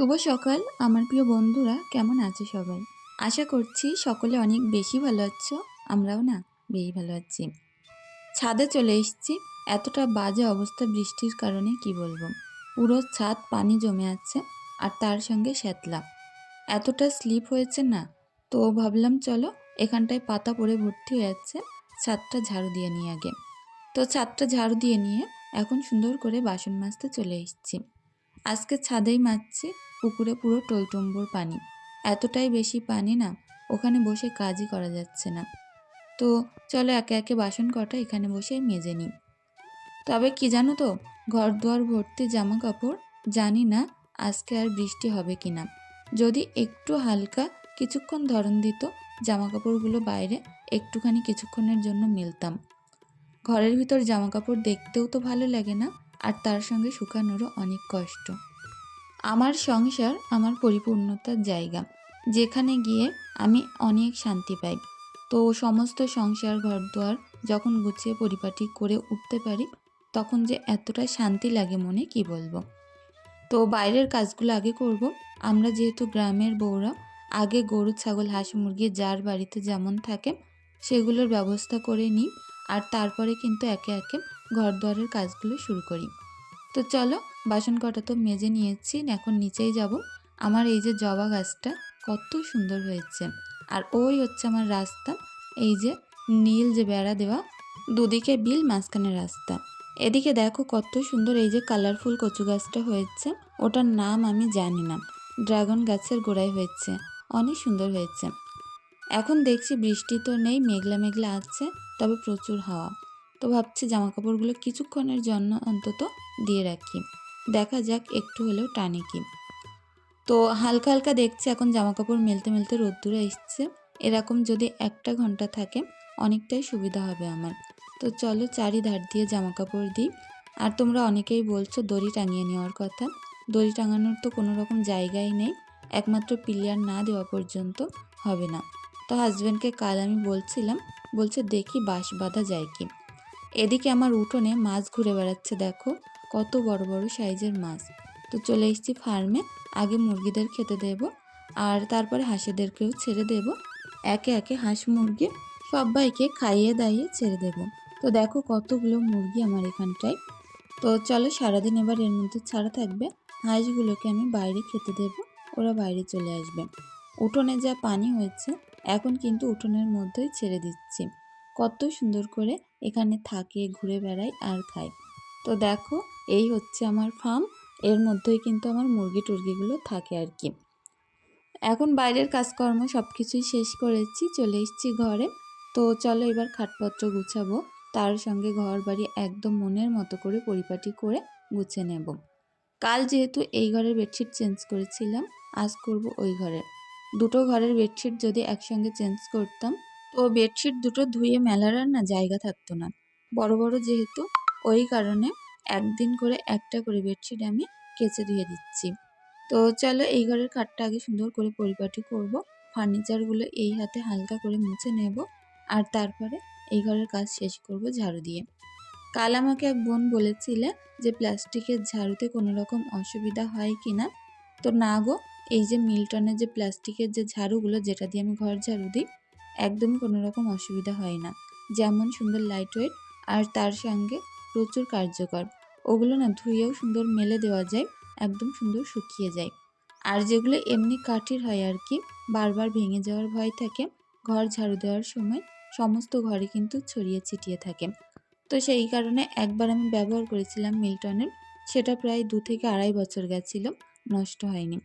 শুভ সকাল, আমার প্রিয় বন্ধুরা, কেমন আছো সবাই? আশা করছি সকলে অনেক বেশি ভালো আছো, আমরাও না বেশি ভালো আছি। ছাদে চলে এসেছি, এতটা বাজে অবস্থা বৃষ্টির কারণে কি বলব? পুরো ছাদ পানি জমে আছে, আর তার সঙ্গে শ্যাতলা। এতটা স্লিপ হয়েছে না, তো ভাবলাম চলো, এখানটায় পাতা পড়ে ভর্তি হয়ে যাচ্ছে ছাদটা ঝাড়ু দিয়ে নিয়ে আগে। তো ছাদটা ঝাড়ু দিয়ে নিয়ে এখন সুন্দর করে বাসন মাজতে চলে এসেছি। আজকে ছাদেই মারছি পুকুরে পুরো টইটম্বুর পানি। এতটাই বেশি পানি না, ওখানে বসে কাজই করা যাচ্ছে না। তো চলো একে একে বাসন কটা এখানে বসে মেজে নিই। তবে কি জানো তো ঘর দুয়ার ভর্তি জামা কাপড় জানি না আজকে আর বৃষ্টি হবে কি না। যদি একটু হালকা কিছুক্ষণ ধরন দিত জামা কাপড়গুলো বাইরে একটুখানি কিছুক্ষণের জন্য মিলতাম। ঘরের ভিতর জামা কাপড় দেখতেও তো ভালো লাগে না, আর তার সঙ্গে শুকানোরও অনেক কষ্ট। আমার সংসার আমার পরিপূর্ণতার জায়গা। যেখানে গিয়ে আমি অনেক শান্তি পাই। তো সমস্ত সংসার ঘরদুয়ার যখন গুছিয়ে পরিপাটি করে উঠতে পারি, তখন যে এতটা শান্তি লাগে মনে কি বলব? তো বাইরের কাজগুলো আগে করব। আমরা যেহেতু গ্রামের বউরা, আগে গরু, ছাগল, হাঁস, মুরগি যার বাড়িতে যেমন থাকে, সেগুলোর ব্যবস্থা করে নিই। আর তারপরে কিন্তু একে একে ঘর দুয়ারের কাজগুলো শুরু করি। তো চলো বাসন কটা তো মেজে নিয়েছি, এখন নিচেই যাব। আমার এই যে জবা গাছটা কত সুন্দর হয়েছে। আর ওই হচ্ছে আমার রাস্তা, এই যে নীল যে বেড়া দেওয়া, দুদিকে বিল, মাঝখানে রাস্তা। এদিকে দেখো কত সুন্দর এই যে কালারফুল কচু গাছটা হয়েছে, ওটার নাম আমি জানি না। ড্রাগন গাছের গোড়ায় হয়েছে, অনেক সুন্দর হয়েছে। এখন দেখছি বৃষ্টি তো নেই, মেঘলা মেঘলা আছে, তবে প্রচুর হাওয়া। তো ভাবছি জামা কাপড়গুলো কিছুক্ষণের জন্য অন্তত দিয়ে রাখি। দেখা যাক, একটু হলেও টানে কি। তো হালকা হালকা দেখছি, এখন জামা কাপড় মেলতে মেলতে রোদ্দুরে এসছে। এরকম যদি একটা ঘণ্টা থাকে, অনেকটাই সুবিধা হবে আমার। তো চলো চারিধার দিয়ে জামা কাপড় দিই। আর তোমরা অনেকেই বলছো দড়ি টাঙিয়ে নেওয়ার কথা। দড়ি টাঙানোর তো কোনো রকম জায়গাই নেই। একমাত্র পিলিয়ার না দেওয়া পর্যন্ত হবে না। তো হাজব্যান্ডকে কাল আমি বলছিলাম, বলছে দেখি বাঁশ বাঁধা যায় কি। এদিকে আমার উঠোনে মাছ ঘুরে বেড়াচ্ছে, দেখো। কত বড় বড় সাইজের মাছ। তো চলে এসেছি ফার্মে আগে মুরগিদের খেতে দেব, আর তারপরে হাঁসেদেরকেও ছেড়ে দেব। একে একে হাঁস মুরগি সবাইকে খাইয়ে দাইয়ে ছেড়ে দেব। তো দেখো কতগুলো মুরগি আমার এখানটায়। তো চলো সারাদিন এবার এর মধ্যে ছাড়া থাকবে। হাঁসগুলোকে আমি বাইরে খেতে দেব, ওরা বাইরে চলে আসবে। উঠোনে যা পানি হয়েছে, এখন কিন্তু উঠোনের মধ্যেই ছেড়ে দিচ্ছি। কত সুন্দর করে এখানে থাকে, ঘুরে বেড়ায় আর খায়। তো দেখো এই হচ্ছে আমার ফার্ম এর মধ্যেই কিন্তু আমার মুরগি টুরগিগুলো থাকে আর কি। এখন বাইরের কাজকর্ম সব কিছুই শেষ করেছি, চলে এসেছি ঘরে। তো চলো এবার খাটপত্র গুছাবো, তার সঙ্গে ঘর বাড়ি একদম মনের মতো করে পরিপাটি করে গুছে নেব। কাল যেহেতু এই ঘরের বেডশিট চেঞ্জ করেছিলাম, আজ করব ওই ঘরের। দুটো ঘরের বেডশিট যদি একসঙ্গে চেঞ্জ করতাম, তো বেডশিট দুটো ধুয়ে মেলার আর না জায়গা থাকতো না। বড় বড় যেহেতু, ওই কারণে একদিন করে একটা করে বেডশিট আমি কেচে ধুয়ে দিচ্ছি। তো চলো এই ঘরের খাটটা আগে সুন্দর করে পরিপাটি করব। ফার্নিচারগুলো এই হাতে হালকা করে মুছে নেব আর তারপরে এই ঘরের কাজ শেষ করব ঝাড়ু দিয়ে। কাল আমাকে এক বোন বলেছিলে যে প্লাস্টিকের ঝাড়ুতে কোনো রকম অসুবিধা হয় কি না তো না গো, এই যে মিল্টনের যে প্লাস্টিকের যে ঝাড়ুগুলো যেটা দিয়ে আমি ঘর ঝাড়ু দিই, একদমই কোনো রকম অসুবিধা হয় না। যেমন সুন্দর লাইট ওয়েট আর তার সঙ্গে প্রচুর কার্যকর। ওগুলো না ধুয়েও সুন্দর মেলে দেওয়া যায়, একদম সুন্দর শুকিয়ে যায়। আর যেগুলো এমনি কাঠির হয় আর কি, বারবার ভেঙে যাওয়ার ভয় থাকে, ঘর ঝাড়ু দেওয়ার সময় সমস্ত ঘরে কিন্তু ছড়িয়ে ছিটিয়ে থাকে। তো সেই কারণে একবার আমি ব্যবহার করেছিলাম মিল্টনের, সেটা প্রায় দু থেকে আড়াই বছর গেছিল, নষ্ট হয়নি।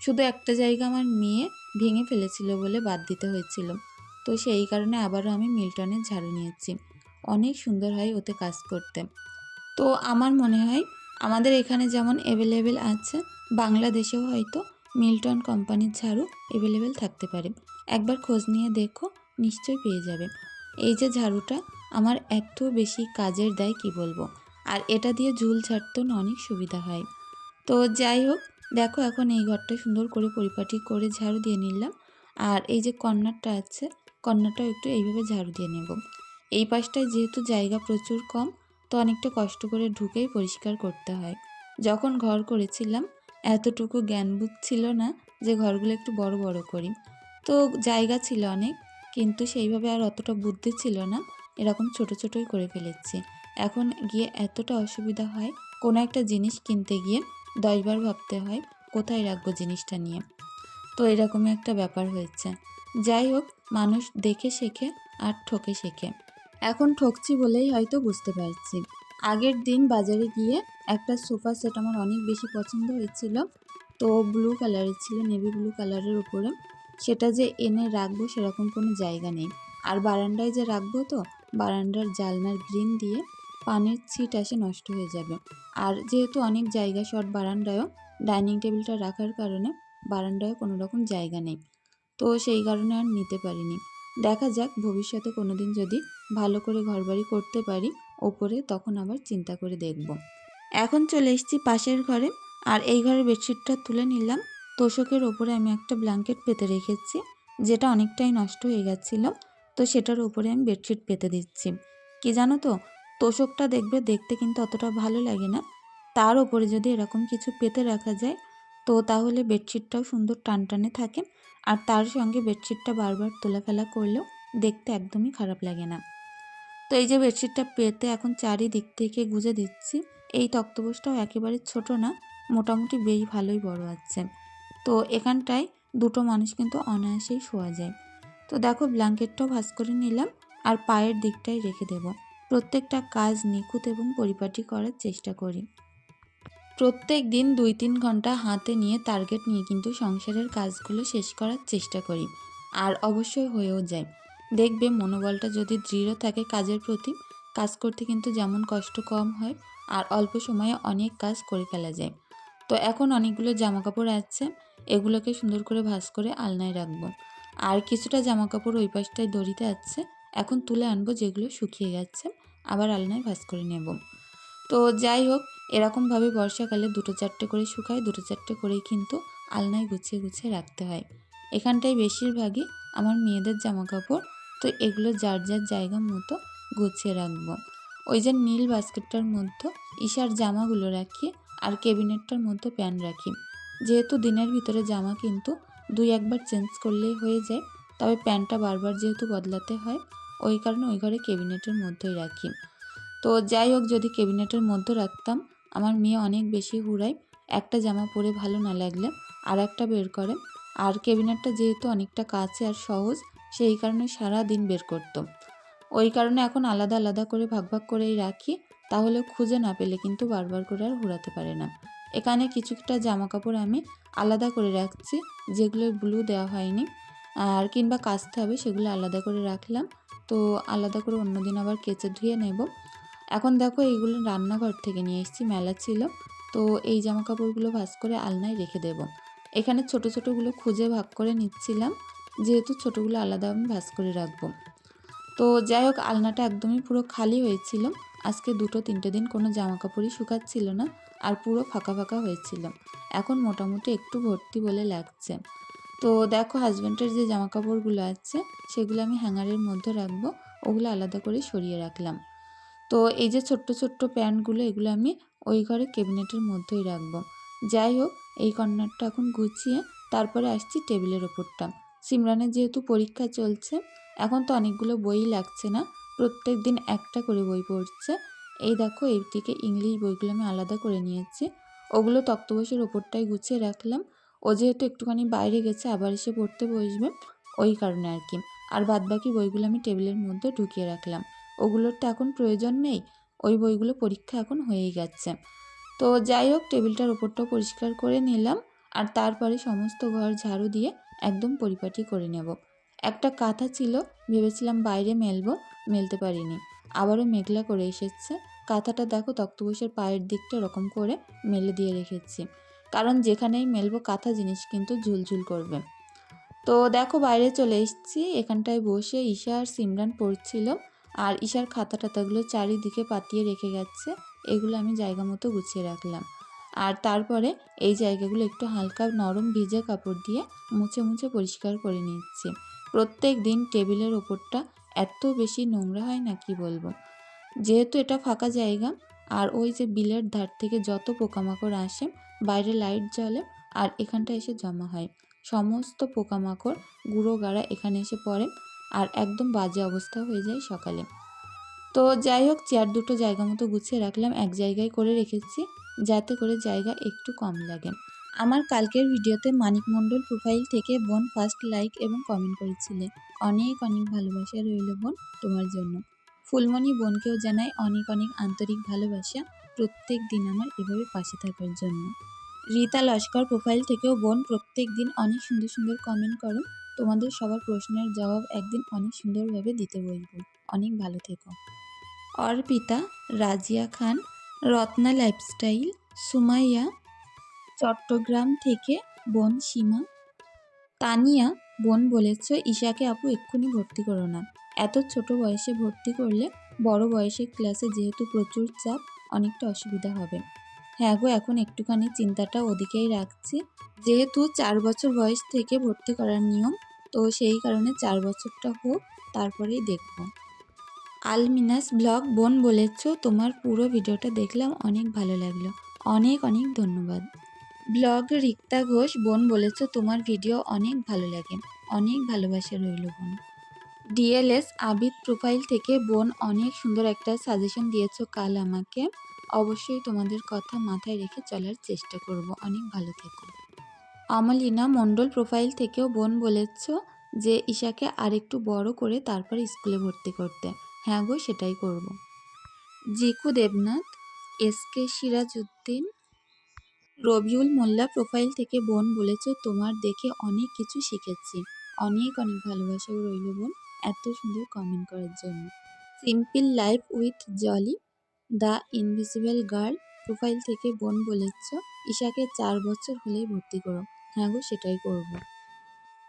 শুধু একটা জায়গা আমার মেয়ে ভেঙে ফেলেছিল বলে বাদ দিতে হয়েছিল। তো সেই কারণে আবারও আমি মিল্টনের ঝাড়ু নিয়েছি। অনেক সুন্দর হয় ওতে কাজ করতে। তো আমার মনে হয় আমাদের এখানে যেমন অ্যাভেলেবেল আছে, বাংলাদেশেও হয়তো মিল্টন কোম্পানির ঝাড়ু অ্যাভেলেবেল থাকতে পারে। একবার খোঁজ নিয়ে দেখো নিশ্চয় পেয়ে যাবে। এই যে ঝাড়ুটা আমার এত বেশি কাজের দেয় কি বলব? আর এটা দিয়ে ঝুল ছাড়তে অনেক সুবিধা হয়। তো যাই হোক, দেখো এখন এই ঘরটা সুন্দর করে পরিপাটি করে ঝাড়ু দিয়ে নিলাম। আর এই যে কর্নারটা আছে, কর্নারটাও একটু এইভাবে ঝাড়ু দিয়ে নেব। এই পাশটায় যেহেতু জায়গা প্রচুর কম তো অনেকটা কষ্ট করে ঢুকেই পরিষ্কার করতে হয়। যখন ঘর করেছিলাম, এতটুকু জ্ঞানবোধ ছিল না যে ঘরগুলো একটু বড় বড় করি। তো জায়গা ছিল অনেক, কিন্তু সেইভাবে আর অতটা বুদ্ধি ছিল না। এরকম ছোট ছোটই করে ফেলেছি। এখন গিয়ে এতটা অসুবিধা হয়, কোনো একটা জিনিস কিনতে গিয়ে দশবার ভাবতে হয়, কোথায় রাখব জিনিসটা নিয়ে? তো এরকমই একটা ব্যাপার হয়েছে। যাই হোক, মানুষ দেখে শেখে আর ঠকে শেখে। এখন ঠকছি বলেই হয়তো বুঝতে পারছি। আগের দিন বাজারে গিয়ে একটা সোফা সেট আমার অনেক বেশি পছন্দ হয়েছিল। তো ব্লু কালারের ছিল নেভি ব্লু কালারের উপরে। সেটা যে এনে রাখব সেরকম কোনো জায়গা নেই। আর বারান্দায় যে রাখব তো, বারান্দার জালনার গ্রিন দিয়ে পানির ছিট আসে নষ্ট হয়ে যাবে। আর যেহেতু অনেক জায়গা শর্ট বারান্দায়ও ডাইনিং টেবিলটা রাখার কারণে বারান্দায় কোনো রকম জায়গা নেই। তো সেই কারণে আর নিতে পারিনি। দেখা যাক ভবিষ্যতে কোনো দিন যদি ভালো করে ঘরবাড়ি করতে পারি ওপরে, তখন আবার চিন্তা করে দেখব। এখন চলে এসেছি পাশের ঘরে, আর এই ঘরের বেডশিটটা তুলে নিলাম। তোষকের ওপরে আমি একটা ব্ল্যাঙ্কেট পেতে রেখেছি, যেটা অনেকটাই নষ্ট হয়ে গেছিল, তো সেটার উপরে আমি বেডশিট পেতে দিচ্ছি। কি জানো তো, তোষকটা দেখবে, দেখতে কিন্তু অতটা ভালো লাগে না। তার ওপরে যদি এরকম কিছু পেতে রাখা যায় তো তাহলে বেডশিটটাও সুন্দর টানটানে থাকে আর তার সঙ্গে বেডশিটটা বারবার তোলাফেলা করলেও দেখতে একদমই খারাপ লাগে না। তো এই যে বেডশিটটা পেতে এখন চারিদিক থেকে গুজে দিচ্ছি, এই তক্তপোষটাও একেবারে ছোট না, মোটামুটি বেশ ভালোই বড় আছে। তো এখানটায় দুটো মানুষ কিন্তু অনায়াসেই শোয়া যায়। তো দেখো ব্ল্যাঙ্কেটটাও ভাস করে নিলাম আর পায়ের দিকটাই রেখে দেব। প্রত্যেকটা কাজ নিখুঁত এবং পরিপাটি করার চেষ্টা করি। প্রত্যেক দিন দুই তিন ঘণ্টা হাতে নিয়ে টার্গেট নিয়ে কিন্তু সংসারের কাজগুলো শেষ করার চেষ্টা করি। আর অবশ্যই হয়েও যায়। দেখবে মনোবলটা যদি দৃঢ় থাকে কাজের প্রতি, কাজ করতে কিন্তু যেমন কষ্ট কম হয় আর অল্প সময়ে অনেক কাজ করে ফেলা যায়। তো এখন অনেকগুলো জামা কাপড় আছে, এগুলোকে সুন্দর করে ভাঁজ করে আলনায় রাখব। আর কিছুটা জামা কাপড় ওই পাশটায় দড়িতে আছে, এখন তুলে আনব যেগুলো শুকিয়ে গেছে, আবার আলনায় ভাঁজ করে নেব। তো যাই হোক, এরকমভাবে বর্ষাকালে দুটো চারটে করে শুকায়, দুটো চারটে করেই কিন্তু আলনায় গুছিয়ে গুছিয়ে রাখতে হয়। এখানটায় বেশিরভাগই আমার মেয়েদের জামা কাপড় তো এগুলো যার যার জায়গা মতো গুছিয়ে রাখব। ওই যে নীল বাস্কেটটার মধ্যে ঈশার জামাগুলো রাখি আর ক্যাবিনেটটার মধ্যে প্যান্ট রাখি। যেহেতু দিনের ভিতরে জামা কিন্তু দুই একবার চেঞ্জ করলেই হয়ে যায়, তবে প্যান্টটা বারবার যেহেতু বদলাতে হয়, ওই কারণে ওই ঘরে ক্যাবিনেটের মধ্যেই রাখি। তো যাই হোক, যদি ক্যাবিনেটের মধ্যে রাখতাম, আমার মেয়ে অনেক বেশি হুড়ায়, একটা জামা পরে ভালো না লাগলে আর একটা বের করে। আর ক্যাবিনেটটা যেহেতু অনেকটা কাছে আর সহজ, সেই কারণে সারা দিন বের করতো ওই কারণে এখন আলাদা আলাদা করে ভাগ ভাগ করেই রাখি, তাহলে খুঁজে না পেলে কিন্তু বারবার করে আর হুড়াতে পারে না। এখানে কিছু কিছুটা জামা কাপড় আমি আলাদা করে রাখছি, যেগুলো ব্লু দেওয়া হয়নি। আর কিংবা কাচতে হবে, সেগুলো আলাদা করে রাখলাম। তো আলাদা করে অন্যদিন আবার কেচে ধুয়ে নেব। এখন দেখো এইগুলো রান্নাঘর থেকে নিয়ে এসেছি, মেলা ছিল। তো এই জামা কাপড়গুলো ভাজ করে আলনায় রেখে দেব। এখানে ছোট ছোটোগুলো খুঁজে ভাগ করে নিচ্ছিলাম, যেহেতু ছোটোগুলো আলাদা আমি ভাজ করে রাখব। তো যাই হোক, আলনাটা একদমই পুরো খালি হয়েছিল। আজকে দুটো তিনটে দিন কোনো জামা কাপড়ই শুকাচ্ছিল না আর পুরো ফাঁকা ফাঁকা হয়েছিল। এখন মোটামুটি একটু ভর্তি বলে লাগছে। তো দেখো হাজব্যান্ডের যে জামা কাপড়গুলো আছে, সেগুলো আমি হ্যাঙ্গারের মধ্যে রাখব, ওগুলো আলাদা করে সরিয়ে রাখলাম। তো এই যে ছোট্ট ছোট্ট প্যান্টগুলো এগুলো আমি ওই ঘরে ক্যাবিনেটের মধ্যেই রাখব। যাই হোক, এই কর্নারটা এখন গুছিয়ে তারপরে আসছি টেবিলের ওপরটা। সিমরানের যেহেতু পরীক্ষা চলছে, এখন তো অনেকগুলো বই লাগছে না, প্রত্যেক দিন একটা করে বই পড়ছে। এই দেখো এই দিকে ইংলিশ বইগুলো আমি আলাদা করে নিয়েছি। ওগুলো তক্তবসের ওপরটাই গুছিয়ে রাখলাম। ও যেহেতু একটুখানি বাইরে গেছে, আবার এসে পড়তে বসবে, ওই কারণে আর কি। আর বাদবাকি বইগুলো আমি টেবিলের মধ্যে ঢুকিয়ে রাখলাম। ওগুলোর তো এখন প্রয়োজন নেই। ওই বইগুলো পরীক্ষা এখন হয়েই গেছে। তো যাই হোক, টেবিলটার ওপরটাও পরিষ্কার করে নিলাম আর তারপরে সমস্ত ঘর ঝাড়ু দিয়ে একদম পরিপাটি করে নেব। একটা কাঁথা ছিল, ভেবেছিলাম বাইরে মেলবো, মেলতে পারিনি। আবারও মেঘলা করে এসেছে। কাঁথাটা দেখো তক্তপোষের পায়ের দিকটা এরকম করে মেলে দিয়ে রেখেছি। কারণ যেখানেই মেলবো, কাঁথা জিনিস কিন্তু ঝুলঝুল করবে। তো দেখো, বাইরে চলে এসেছি। এখানটায় বসে ঈশা আর সিমরান পড়ছিল। আর ঈশার খাতা টাতাগুলো চারিদিকে পাতিয়ে রেখে গেছে। এগুলো আমি জায়গা মতো গুছিয়ে রাখলাম। আর তারপরে এই জায়গাগুলো একটু হালকা নরম ভিজে কাপড় দিয়ে মুছে মুছে পরিষ্কার করে নিচ্ছি। প্রত্যেক দিন টেবিলের ওপরটা এত বেশি নোংরা হয় না, কি বলব? যেহেতু এটা ফাঁকা জায়গা, আর ওই যে বিলের ধার থেকে যত পোকামাকড় আসে, বাইরে লাইট জ্বলে আর এখানটা এসে জমা হয়। সমস্ত পোকামাকড় গুঁড়ো গাড়া এখানে এসে পড়ে। আর একদম বাজে অবস্থা হয়ে যায় সকালে। তো যাই হোক, চেয়ার দুটো জায়গা মতো গুছিয়ে রাখলাম, এক জায়গায় করে রেখেছি যাতে করে জায়গা একটু কম লাগে। আমার কালকের ভিডিওতে মানিক মণ্ডল প্রোফাইল থেকে বোন ফার্স্ট লাইক এবং কমেন্ট করেছিলে। অনেক অনেক ভালোবাসা রইল বোন তোমার জন্য। ফুলমণি বোনকেও জানাই অনেক অনেক আন্তরিক ভালোবাসা প্রত্যেক দিন আমার এভাবে পাশে থাকার জন্য। রীতা লস্কর প্রোফাইল থেকেও বোন প্রত্যেক দিন অনেক সুন্দর সুন্দর কমেন্ট করো। তোমাদের সবার প্রশ্নের জবাব একদিন অনেক সুন্দরভাবে দিতে বলব। অনেক ভালো থেকো। অর্পিতা, রাজিয়া খান, রত্না লাইফস্টাইল, সুমাইয়া, চট্টগ্রাম থেকে বোন সীমা, তানিয়া, বোন বলেছ, ঈশাকে আপু এক্ষুনি ভর্তি করো না। এত ছোট বয়সে ভর্তি করলে বড় বয়সের ক্লাসে যেহেতু প্রচুর চাপ, অনেকটা অসুবিধা হবে। হ্যাঁ গো, এখন একটুখানি চিন্তাটা ওদিকেই রাখছি। যেহেতু চার বছর বয়স থেকে ভর্তি করার নিয়ম তো সেই কারণে চার বছরটা হোক, তারপরেই দেখব। আলমিনাস ব্লগ বোন বলেছ, তোমার পুরো ভিডিওটা দেখলাম, অনেক ভালো লাগল। অনেক অনেক ধন্যবাদ। ব্লগ রিক্তা ঘোষ বোন বলেছ, তোমার ভিডিও অনেক ভালো লাগে। অনেক ভালোবাসা রইল বোন। ডিএলএস আবিদ প্রোফাইল থেকে বোন অনেক সুন্দর একটা সাজেশন দিয়েছ, কাল আমাকে। অবশ্যই তোমাদের কথা মাথায় রেখে চলার চেষ্টা করব। অনেক ভালো থেকো। অমলিনা মণ্ডল প্রোফাইল থেকেও বোন বলেছ যে ঈশাকে আরেকটু বড় করে তারপর স্কুলে ভর্তি করতে। হ্যাঁ গো, সেটাই করব। Jiku Debnath, S K Sirajuddin. Rabiul Molla profile থেকে বোন বলেছ, তোমার দেখে অনেক কিছু শিখেছি। অনেক অনেক ভালোবাসাও রইল বোন, এত সুন্দর কমেন্ট করার জন্য। Simple life with Jolly the invisible girl profile থেকে বোন বলেছ, ঈশাকে চার বছর হলেই ভর্তি করো। হ্যাঁ গো, সেটাই করব।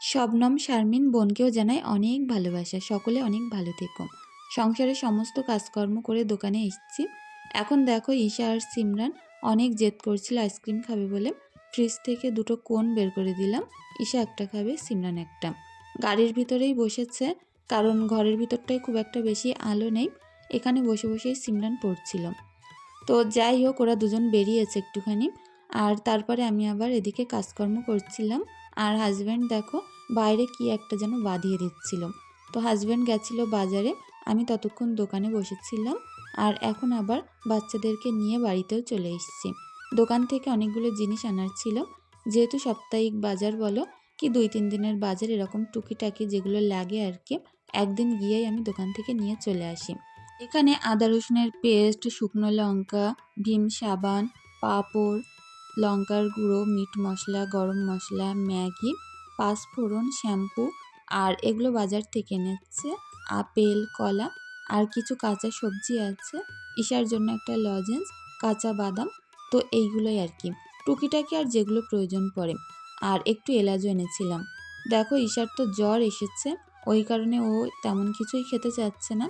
শবনম শারমিন বোনকেও জানায় অনেক ভালোবাসা, সকলে অনেক ভালো থেকো। সংসারে সমস্ত কাজকর্ম করে দোকানে এসেছি। এখন দেখো ঈশা আর সিমরান অনেক জেদ করছিল আইসক্রিম খাবে বলে। ফ্রিজ থেকে দুটো কোন বের করে দিলাম, ঈশা একটা খাবে, সিমরান একটা। গাড়ির ভিতরেই বসেছে, কারণ ঘরের ভিতরটাই খুব একটা বেশি আলো নেই। এখানে বসে বসেই সিমরান পড়ছিল। তো যাই হোক, ওরা দুজন বেরিয়েছে একটুখানি। আর তারপরে আমি আবার এদিকে কাজকর্ম করছিলাম। আর হাজব্যান্ড দেখো, বাইরে কি একটা যেন বাঁধিয়ে দিচ্ছিল। তো হাজব্যান্ড গেছিল বাজারে, আমি ততক্ষণ দোকানে বসেছিলাম। আর এখন আবার বাচ্চাদেরকে নিয়ে বাড়িতেও চলে এসেছি। দোকান থেকে অনেকগুলো জিনিস আনার ছিল। যেহেতু সাপ্তাহিক বাজার বলো, কি দুই তিন দিনের বাজার এরকম টুকিটাকি যেগুলো লাগে আর কি, একদিন গিয়েই আমি দোকান থেকে নিয়ে চলে আসি। এখানে আদা রসুনের পেস্ট শুকনো লঙ্কা, ভীম সাবান, পাঁপড় লঙ্কার গুঁড়ো, মিট মশলা, গরম মশলা, ম্যাগি, পাঁচফোড়ন, শ্যাম্পু আর এগুলো বাজার থেকে এনেছে। আপেল, কলা আর কিছু কাঁচা সবজি আছে। ঈশার জন্য একটা লজেন্স, কাঁচা বাদাম, তো এইগুলোই আর কি। টুকিটাকি আর যেগুলো প্রয়োজন পড়ে। আর একটু এলাচও এনেছিলাম। দেখো, ঈশার তো জ্বর এসেছে। ওই কারণে ও তেমন কিছুই খেতে চাচ্ছে না।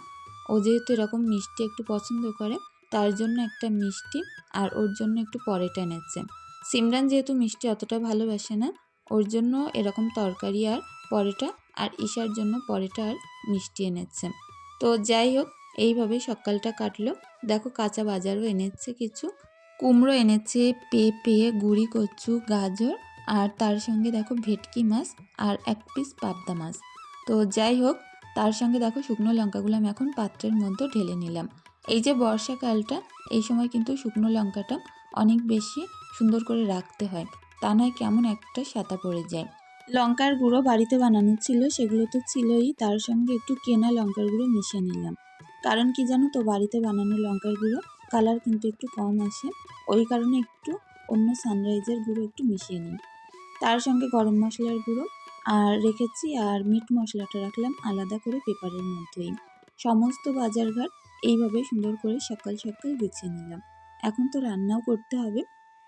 ও যেহেতু এরকম মিষ্টি একটু পছন্দ করে তার জন্য একটা মিষ্টি আর ওর জন্য একটু পরেটা এনেছে। সিমরান যেহেতু মিষ্টি অতটা ভালোবাসে না, ওর জন্য এরকম তরকারি আর পরেটা আর ঈশার জন্য পরেটা আর মিষ্টি এনেছে। তো যাই হোক, এইভাবে সকালটা কাটলো। দেখো কাঁচা বাজারও এনেছে কিছু। কুমড়ো এনেছে, পেঁপে, গুড়ি, কচু, গাজর আর তার সঙ্গে দেখো ভেটকি মাছ আর এক পিস পাবদা মাছ। তো যাই হোক, তার সঙ্গে দেখো শুকনো লঙ্কাগুলো আমি এখন পাত্রের মধ্যে ঢেলে নিলাম। এই যে বর্ষাকালটা, এই সময় কিন্তু শুকনো লঙ্কাটা অনেক বেশি সুন্দর করে রাখতে হয়। তা নয় কেমন একটা সাতা পড়ে যায়। লঙ্কার গুঁড়ো বাড়িতে বানানো ছিল, সেগুলো তো ছিলই। তার সঙ্গে একটু কেনা লঙ্কার গুঁড়ো মিশিয়ে নিলাম। কারণ কি জানো তো, বাড়িতে বানানো লঙ্কার গুঁড়ো কালার কিন্তু একটু কম আসে। ওই কারণে একটু অন্য সানরাইজের গুঁড়ো একটু মিশিয়ে নিই। তার সঙ্গে গরম মশলার গুঁড়ো আর রেখেছি, আর মিট মশলাটা রাখলাম আলাদা করে পেপারের মধ্যেই। সমস্ত বাজারঘাট এইভাবে সুন্দর করে সকাল সকাল গুছিয়ে নিলাম। এখন তো রান্নাও করতে হবে।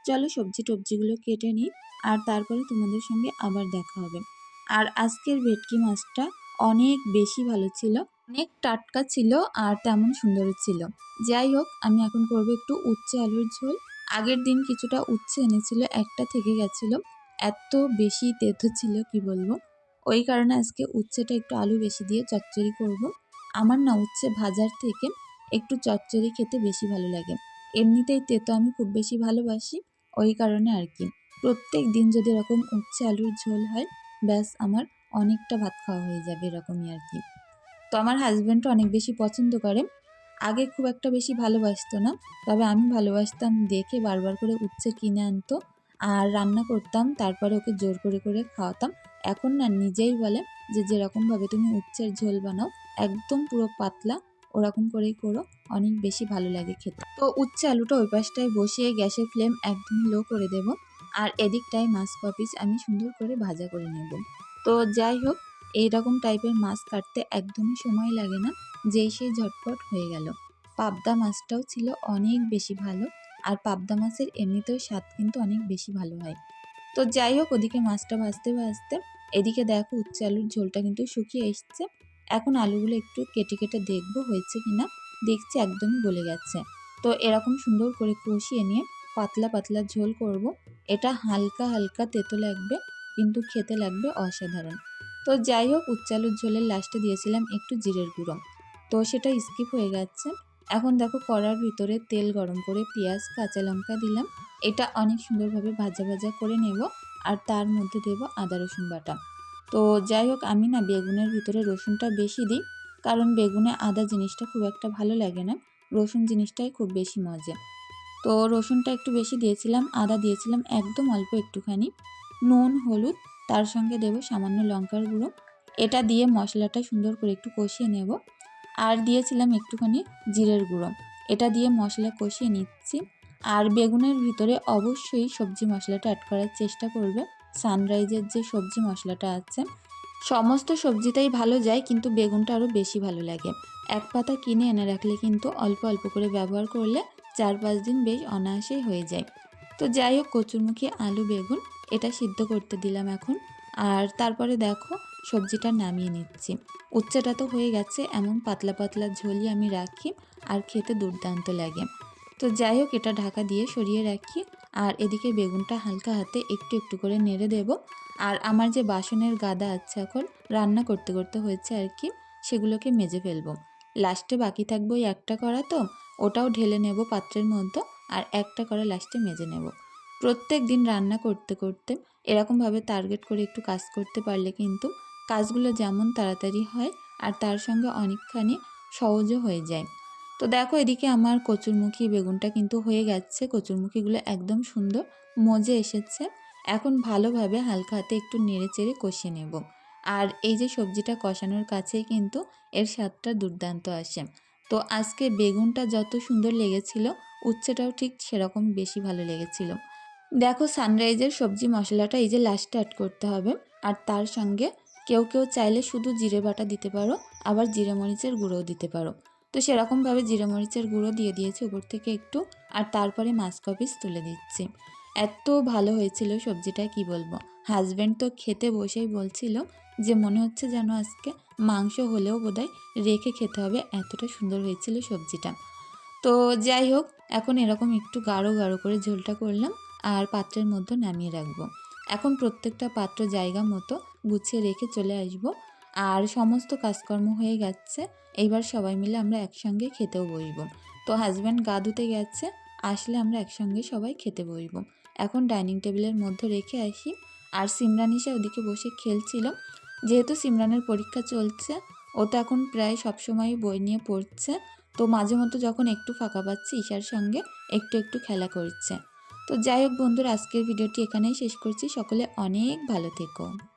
চলো সবজি টবজিগুলো কেটে নিই আর তারপরে তোমাদের সঙ্গে আবার দেখা হবে। আর আজকের ভেটকি মাছটা অনেক বেশি ভালো ছিল, অনেক টাটকা ছিল আর তেমন সুন্দর ছিল। যাই হোক, আমি এখন করব একটু উচ্ছে আলুর ঝোল। আগের দিন কিছুটা উচ্ছে এনেছিল, একটা থেকে গেছিল। এত বেশি তেতো ছিল, কি বলব? ওই কারণে আজকে উচ্ছেটা একটু আলু বেশি দিয়ে চচ্চড়ি করব। আমার না উচ্ছে ভাজার থেকে একটু চচ্চড়ি খেতে বেশি ভালো লাগে। এমনিতেই তেতো আমি খুব বেশি ভালোবাসি, ওই কারণে আর কি। প্রত্যেক দিন যদি এরকম উচ্ছে আলুর ঝোল হয়, ব্যাস আমার অনেকটা ভাত খাওয়া হয়ে যাবে এরকমই আর কি। তো আমার হাজব্যান্ডও অনেক বেশি পছন্দ করে আগে খুব একটা বেশি ভালোবাসতো না, তবে আমি ভালোবাসতাম দেখে বারবার করে উচ্ছে কিনে আনতো আর রান্না করতাম, তারপরে ওকে জোর করে করে খাওয়াতাম। এখন না নিজেই বলে যে, যেরকমভাবে তুমি উচ্ছের ঝোল বানাও, একদম পুরো পাতলা ওরকম করেই করো, অনেক বেশি ভালো লাগে খেতে। তো উচ্ছে আলুটা ওই পাশটায় বসিয়ে গ্যাসের ফ্লেম একদমই লো করে দেব। আর এদিকটায় মাছ কপিস আমি সুন্দর করে ভাজা করে নেব। তো যাই হোক, এইরকম টাইপের মাছ কাটতে একদমই সময় লাগে না, যেই সেই ঝটপট হয়ে গেল। পাবদা মাছটাও ছিল অনেক বেশি ভালো, আর পাবদা মাছের এমনিতেও স্বাদ কিন্তু অনেক বেশি ভালো হয়। তো যাই হোক, ওদিকে মাছটা ভাজতে ভাজতে এদিকে দেখো উচ্চ আলুর ঝোলটা কিন্তু শুকিয়ে এসছে। এখন আলুগুলো একটু কেটে কেটে দেখব হয়েছে কিনা। দেখছি একদমই গলে গেছে। তো এরকম সুন্দর করে কষিয়ে নিয়ে পাতলা পাতলা ঝোল করব। এটা হালকা হালকা তেতো লাগবে, কিন্তু খেতে লাগবে অসাধারণ। তো যাই হোক, উচ্চালুর ঝোলের লাস্টে দিয়েছিলাম একটু জিরের গুঁড়ো। তো সেটা স্কিপ হয়ে গেছে। এখন দেখো কড়ার ভিতরে তেল গরম করে পেঁয়াজ, কাঁচা লঙ্কা দিলাম। এটা অনেক সুন্দরভাবে ভাজা ভাজা করে নেব। আর তার মধ্যে দেব আদা রসুন বাটা। তো যাই হোক, আমি না বেগুনের ভিতরে রসুনটা বেশি দিই, কারণ বেগুনে আদা জিনিসটা খুব একটা ভালো লাগে না। রসুন জিনিসটাই খুব বেশি মজা। তো রসুনটা একটু বেশি দিয়েছিলাম, আদা দিয়েছিলাম একদম অল্প একটুখানি, নুন, হলুদ, তার সঙ্গে দেব সামান্য লঙ্কার গুঁড়ো। এটা দিয়ে মশলাটা সুন্দর করে একটু কষিয়ে নেব। আর দিয়েছিলাম একটুখানি জিরের গুঁড়ো। এটা দিয়ে মশলা কষিয়ে নিচ্ছি। আর বেগুনের ভিতরে অবশ্যই সবজি মশলাটা অ্যাড করার চেষ্টা করবে। সানরাইজের যে সবজি মশলাটা আছে, সমস্ত সবজিটাই ভালো যায়, কিন্তু বেগুনটা আরও বেশি ভালো লাগে। এক পাতা কিনে এনে রাখলে কিন্তু অল্প অল্প করে ব্যবহার করলে চার পাঁচ দিন বেশ অনায়াসেই হয়ে যায়। তো যাই হোক, কচুরমুখী আলু, বেগুন, এটা সিদ্ধ করতে দিলাম এখন। আর তারপরে দেখো, সবজিটা নামিয়ে নিচ্ছি। উচ্ছেটা তো হয়ে গেছে, এমন পাতলা পাতলা ঝোলই আমি রাখি, আর খেতে দুর্দান্ত লাগে। তো যাই হোক, এটা ঢাকা দিয়ে সরিয়ে রাখি। আর এদিকে বেগুনটা হালকা হাতে একটু একটু করে নেড়ে দেব। আর আমার যে বাসনের গাদা আছে এখন, রান্না করতে করতে হয়েছে আর কি, সেগুলোকে মেজে ফেলব। লাস্টে বাকি থাকব ওই একটা করা তো, ওটাও ঢেলে নেব পাত্রের মধ্যে আর একটা করা লাস্টে মেজে নেব। প্রত্যেক দিন রান্না করতে করতে এরকমভাবে টার্গেট করে একটু কাজ করতে পারলে কিন্তু কাজগুলো যেমন তাড়াতাড়ি হয় আর তার সঙ্গে অনেকখানি সহজও হয়ে যায়। তো দেখো এদিকে আমার কচুরমুখী বেগুনটা কিন্তু হয়ে গেছে। কচুরমুখীগুলো একদম সুন্দর মজে এসেছে। এখন ভালোভাবে হালকা হাতে একটু নেড়ে চেড়ে কষিয়ে নেব। আর এই যে সবজিটা কষানোর কাছেই কিন্তু এর স্বাদটা দুর্দান্ত আসে। তো আজকে বেগুনটা যত সুন্দর লেগেছিল, উচ্ছেটাও ঠিক সেরকম বেশি ভালো লেগেছিল। দেখো সানরাইজের সবজি মশলাটা এই যে লাস্টে অ্যাড করতে হবে। আর তার সঙ্গে কেউ কেউ চাইলে শুধু জিরে বাটা দিতে পারো, আবার জিরে মরিচের গুঁড়োও দিতে পারো। তো সেরকমভাবে জিরে মরিচের গুঁড়ো দিয়ে দিয়েছি উপর থেকে একটু, আর তারপরে মাছ কপিস তুলে দিচ্ছি। এত ভালো হয়েছিল সবজিটা, কি বলব? হাজব্যান্ড তো খেতে বসেই বলছিল যে, মনে হচ্ছে যেন আজকে মাংস হলেও বোধহয় রেখে খেতে হবে। এতটা সুন্দর হয়েছিল সবজিটা। তো যাই হোক, এখন এরকম একটু গাঢ় গাঢ় করে ঝোলটা করলাম, আর পাত্রের মধ্যে নামিয়ে রাখব। এখন প্রত্যেকটা পাত্র জায়গা মতো গুছিয়ে রেখে চলে আসব, আর সমস্ত কাজকর্ম হয়ে গেছে। এইবার সবাই মিলে আমরা একসঙ্গে খেতেও বসব। তো হাজব্যান্ড গা ধুতে গেছে, আসলে আমরা একসঙ্গে সবাই খেতে বসব। এখন ডাইনিং টেবিলের মধ্যে রেখে আসি। আর সিমরান এসে ওদিকে বসে খেলছিল। যেহেতু সিমরানের পরীক্ষা চলছে, ও তো এখন প্রায় সবসময় বই নিয়ে পড়ছে। তো মাঝে মতো যখন একটু ফাঁকা পাচ্ছে, ঈশার সঙ্গে একটু একটু খেলা করছে। তো যাই হোক বন্ধুরা, আজকের ভিডিওটি এখানেই শেষ করছি। সকলে অনেক ভালো থেকো।